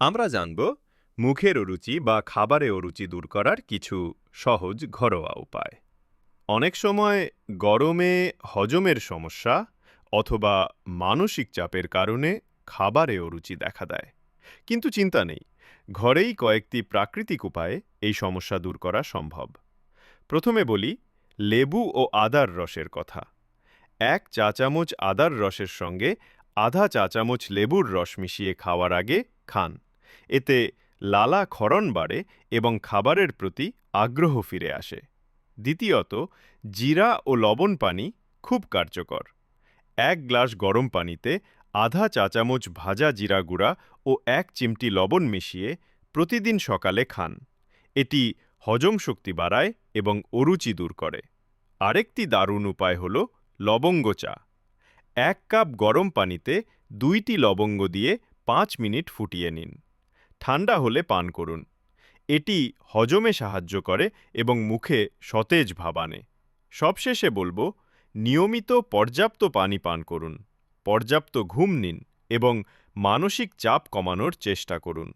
আমরা জানব মুখের অরুচি বা খাবারে অরুচি দূর করার কিছু সহজ ঘরোয়া উপায়। অনেক সময় গরমে হজমের সমস্যা অথবা মানসিক চাপের কারণে খাবারে অরুচি দেখা দেয়। কিন্তু চিন্তা নেই, ঘরেই কয়েকটি প্রাকৃতিক উপায়ে এই সমস্যা দূর করা সম্ভব। প্রথমে বলি, লেবু ও আদার রসের কথা। এক চা চামচ আদার রসের সঙ্গে আধা চা চামচ লেবুর রস মিশিয়ে খাওয়ার আগে খান। এতে লালা ক্ষরণ বাড়ে এবং খাবারের প্রতি আগ্রহ ফিরে আসে। দ্বিতীয়ত, জিরা ও লবণ পানি খুব কার্যকর। এক গ্লাস গরম পানিতে আধা চা চামচ ভাজা জিরা গুঁড়া ও এক চিমটি লবণ মিশিয়ে প্রতিদিন সকালে খান। এটি হজম শক্তি বাড়ায় এবং অরুচি দূর করে। আরেকটি দারুণ উপায় হল লবঙ্গ চা। এক কাপ গরম পানিতে দুইটি লবঙ্গ দিয়ে পাঁচ মিনিট ফুটিয়ে নিন। ঠান্ডা হলে পান করুন। এটি হজমে সাহায্য করে এবং মুখে সতেজ ভাব আনে। সবশেষে বলব, নিয়মিত পর্যাপ্ত পানি পান করুন, পর্যাপ্ত ঘুম নিন এবং মানসিক চাপ কমানোর চেষ্টা করুন।